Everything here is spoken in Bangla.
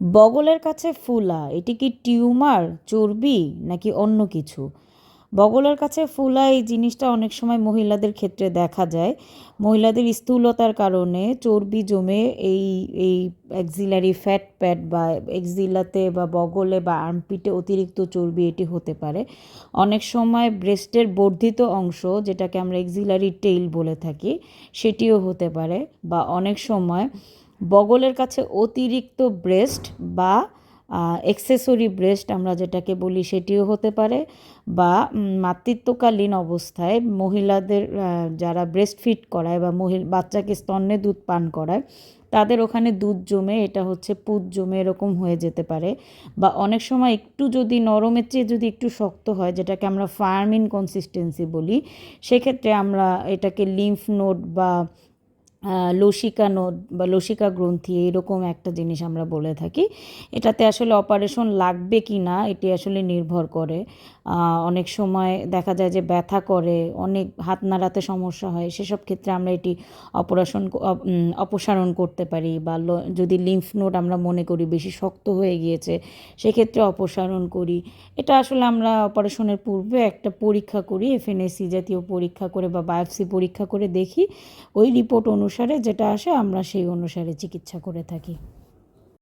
বগলের কাছে ফুলা, এটি কি টিউমার, চর্বি, নাকি অন্য কিছু? বগলের কাছে ফুলা, এই জিনিসটা অনেক সময় মহিলাদের ক্ষেত্রে দেখা যায়। মহিলাদের স্থূলতার কারণে চর্বি জমে এই এই এক্সিলারি ফ্যাট প্যাট বা এক্সিলাতে বা বগলে বা আর্মপিটে অতিরিক্ত চর্বি এটি হতে পারে। অনেক সময় ব্রেস্টের বর্ধিত অংশ, যেটাকে আমরা এক্সিলারি টেইল বলে থাকি, সেটিও হতে পারে বা অনেক সময় বগলের কাছে অতিরিক্ত ব্রেস্ট বা এক্সেসরি ব্রেস্ট আমরা যেটাকে বলি সেটিও হতে পারে বা মাতৃত্বকালীন অবস্থায় মহিলাদের যারা ব্রেস্ট ফিট করায় বা মহিলা, বাচ্চাকে স্তন্যে দুধ পান করায়, তাদের ওখানে দুধ জমে, এটা হচ্ছে পুত জমে এরকম হয়ে যেতে পারে। বা অনেক সময় একটু যদি নরমের চেয়ে যদি একটু শক্ত হয়, যেটাকে আমরা ফার্মিন কনসিস্টেন্সি বলি, সেক্ষেত্রে আমরা এটাকে লিম্ফ নোড বা লসিকা নোড বা লসিকা গ্রন্থি এরকম একটা জিনিস আমরা বলে থাকি। এটাতে আসলে অপারেশন লাগবে কি না, এটি আসলে নির্ভর করে। অনেক সময় দেখা যায় যে ব্যথা করে, অনেক হাত নাড়াতে সমস্যা হয়, সেসব ক্ষেত্রে আমরা এটি অপারেশন অপসারণ করতে পারি বা যদি লিম্ফ নোড আমরা মনে করি বেশি শক্ত হয়ে গিয়েছে, সেক্ষেত্রে অপসারণ করি। এটা আসলে আমরা অপারেশনের পূর্বে একটা পরীক্ষা করি এফএনএসি জাতীয় পরীক্ষা করে বা বায়োপসি পরীক্ষা করে দেখি। ওই রিপোর্ট অনুসারে যেটা আসে আমরা সেই অনুসারে চিকিৎসা করে থাকি।